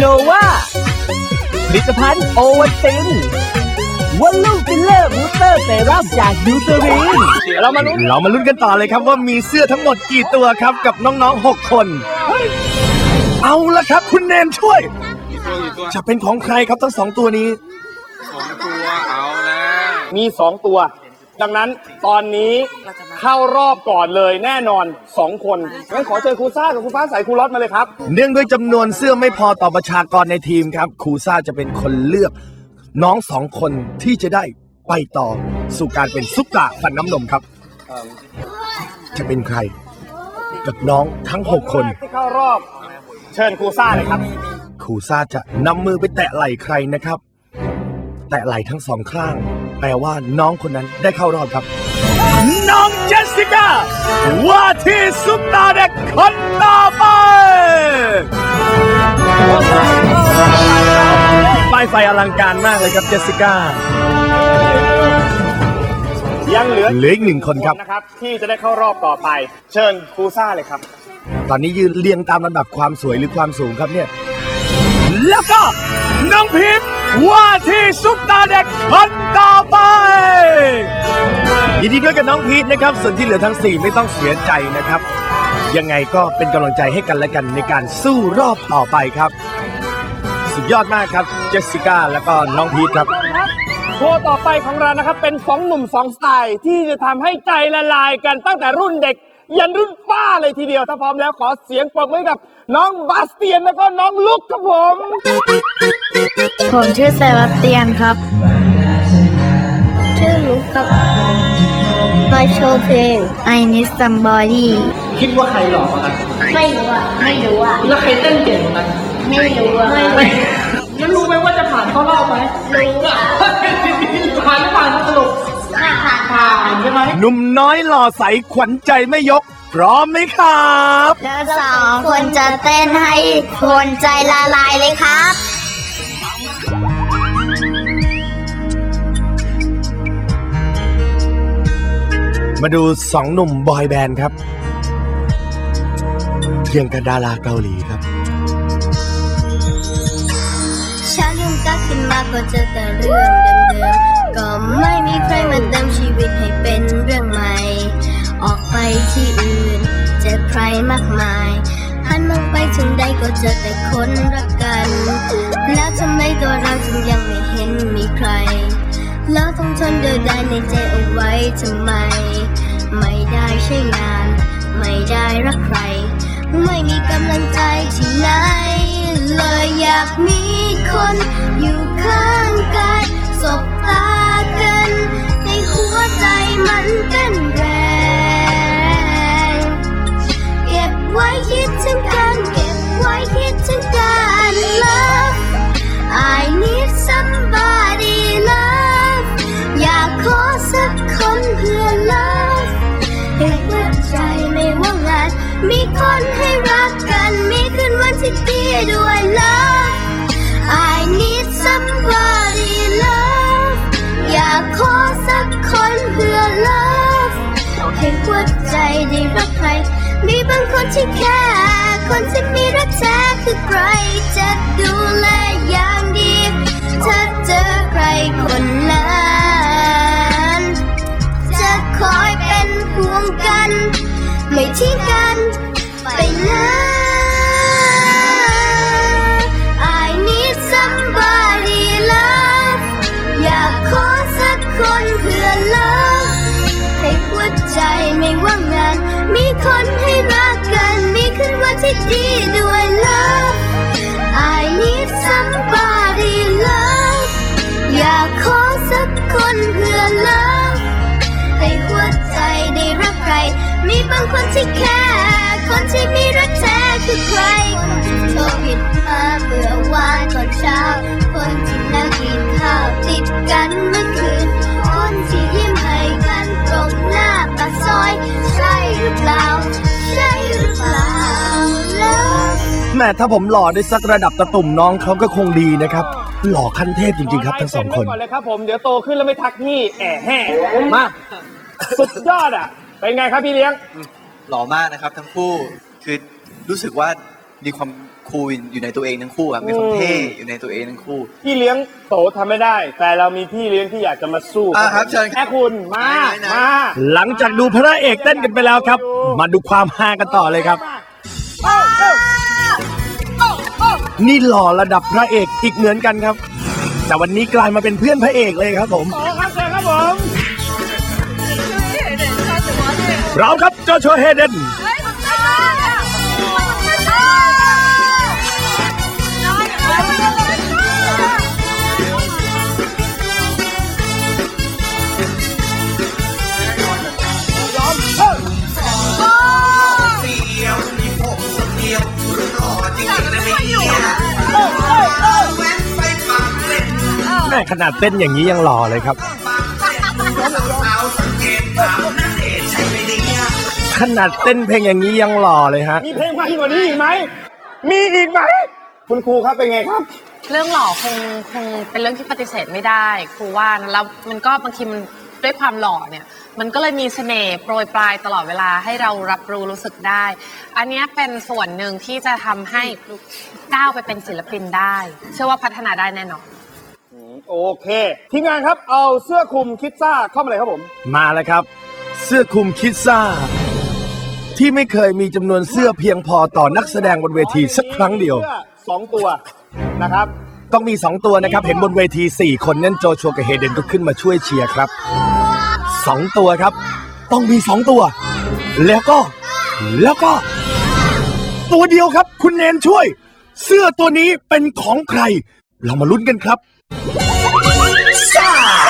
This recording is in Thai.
โนวาผลิตภัณฑ์โอวัลตินวันลูกฟิลเลอร์บูสเตอร์เซรั่มจากยูเซรีนเรามาลุ้นเรามาลุ้นกันต่อเลยครับว่ามีเสื้อทั้งหมดกี่ตัวครับกับน้องๆ 6 คน เอาละครับคุณเนมช่วย จะเป็นของใครครับทั้งสองตัวนี้สองตัวเอาแล้วมีสองตัว ดังนั้นตอนนี้ เข้ารอบก่อนเลยแน่นอนสองคนงั้นขอเชิญครูซ่ากับครูฟ้าใสครูรอดมาเลยครับ เนื่องด้วยจำนวนเสื้อไม่พอต่อประชากรในทีมครับครูซ่าจะเป็นคนเลือก น้องสองคนที่จะได้ไปต่อสู่การเป็นซุปตาฟันน้ำนมครับ จะเป็นใคร กับน้องทั้ง 6 คน ที่เข้ารอบ เชิญครูซ่าเลยครับครูซ่าจะนำมือไปแตะไหล่ใครนะครับ แตะไหล่ทั้งสองข้าง แปลว่าน้องคนนั้นได้เข้ารอบครับ น้อง เจสสิก้าว่าที่ซุปตาเด็กคนต่อไปป้ายไฟอลังการมากเลยครับเจสสิก้ายังเหลือเหลืออีกหนึ่งคนครับ นะครับ ที่จะได้เข้ารอบต่อไป เชิญครูซ่าเลยครับ ตอนนี้ยืนเรียงตามลำดับความสวยหรือความสูงครับเนี่ย แล้วก็น้องพิมพ์ ว่าที่ซุปตาเด็กคนต่อไป ยินดีด้วยกับน้องพีทนะครับ ส่วนที่เหลือทั้ง 4 ไม่ต้องเสียใจนะครับ ยังไงก็เป็นกำลังใจให้กันและกันในการสู้รอบต่อไปครับ สุดยอดมากครับ เจสสิก้าแล้วก็น้องพีทครับ โชว์ต่อไปของเรานะครับ เป็นสองหนุ่มสองสไตล์ที่จะทำให้ใจละลายกันตั้งแต่รุ่นเด็ก ยันรุ่นป้าเลยทีเดียวถ้าพร้อมแล้วขอเสียงปรบมือกับ น้องบาสเตียนแล้วก็น้องลุกครับผม ผมชื่อเซบาสเตียนครับ ชื่อลุกครับมาโชว์เพลง I Need Somebody คิดว่าใครหล่อกว่ากันไม่รู้อะไม่รู้อะแล้วใครเต้นเก่งกว่ากันไม่รู้อะไม่แล้วรู้ไหมว่าจะผ่านเข้ารอบไหมรู้อะ หมหนุ่มน้อยหล่อใสขวัญใจไม่ยก พร้อมไหมครับแล้วสองคนจะเต้นให้คนใจละลายเลยครับ มาดูสองหนุ่มบอยแบนด์ครับเกี่ยงกับดาราเกาหลีครับเช้าลืมตาขึ้นมาก็เจอแต่เรื่องเดิมๆก็ไม่มีใครมาเติมชีวิตให้เป็นเรื่ ออกไปที่อื่น เจอใครมากมายหันมองไปถึงใดก็เจอแต่คนรักกัน แล้วทำไมตัวเราจึงยังไม่เห็นมีใคร แล้วต้องทนเดินได้ในใจเอาไว้ทำไม ไม่ได้ใช้งาน ไม่ได้รักใคร ไม่มีกำลังใจที่ไหน เลยอยากมีคนอยู่ข้างกายสบตากันให้หัวใจมัน สักคนเพื่อ love ให้หัวใจไม่ว่างงาน มีคนให้รักกัน มีคืนวันที่ดีด้วย love I need somebody love อยากขอสักคนเพื่อ love ให้หัวใจได้รักใคร มีบางคนที่แค่คนที่มีรักแท้คือใครจะดูแลอย่างดี ดีด้วย love I need somebody love อยากขอสักคนเพื่อ love ให้หัวใจได้รักใคร มีบางคนที่แค่ แม่ถ้าผมหล่อได้สักระดับตะตุ่มน้องเขาก็คงดีนะครับ หล่อขั้นเทพจริงๆครับทั้งสองคนก่อนเลยครับผมเดี๋ยวโตขึ้นแล้วไม่ทักพี่แอะแห่มาสุดยอดอะ เป็นไงครับพี่เลี้ยง หล่อมากนะครับ ทั้งคู่คือรู้สึกว่ามีความคูลอยู่ในตัวเองทั้งคู่ครับมีความเท่อยู่ในตัวเองทั้งคู่ พี่เลี้ยงโตทำไม่ได้ แต่เรามีพี่เลี้ยงที่อยากจะมาสู้อ่าครับเชิญครับแค่คุณมาไหนๆๆ มาหลังจากดูพระเอกเต้นกันไปแล้วครับ มาดูความฮากันต่อเลยครับ นี่หล่อระดับพระเอกอีกเหมือนกันครับ แต่วันนี้กลายมาเป็นเพื่อนพระเอกเลยครับผมโตครับเชิญครับผมเราครับโจโฉเฮเดน ขนาดเต้นอย่างนี้ยังหล่อเลยครับ ขนาดเต้นเพลงอย่างนี้ยังหล่อเลยฮะ มีเพลงมันกว่านี้อีกไหม มีอีกไหม คุณครูครับเป็นไงครับ เรื่องหล่อคงคงเป็นเรื่องที่ปฏิเสธไม่ได้ ครูว่านะแล้วมันก็บางทีมันด้วยความหล่อเนี่ย มันก็เลยมีเสน่ห์โปรยปลายตลอดเวลาให้เรารับรู้รู้สึกได้ อันเนี้ยเป็นส่วนหนึ่งที่จะทำให้ก้าวไปเป็นศิลปินได้ เชื่อว่าพัฒนาได้แน่นอน โอเค ทีมงานครับเอาเสื้อคลุมคิดซ่าเข้ามาเลยครับผม มาแล้วครับ เสื้อคลุมคิดซ่า ที่ไม่เคยมีจำนวนเสื้อเพียงพอต่อนักแสดงบนเวทีสักครั้งเดียวเสื้อสองตัวนะครับ ต้องมี 2 ตัวนะครับ เห็นบนเวที 4 คนนั่นโจชัวกับเฮเดนก็ขึ้นมาช่วยเชียร์ครับ 2 ตัวครับ ต้องมี 2 ตัว แล้วก็ แล้วก็ ตัวเดียวครับ คุณเนนช่วย เสื้อตัวนี้เป็นของใคร เรามาลุ้นกันครับ ซ่า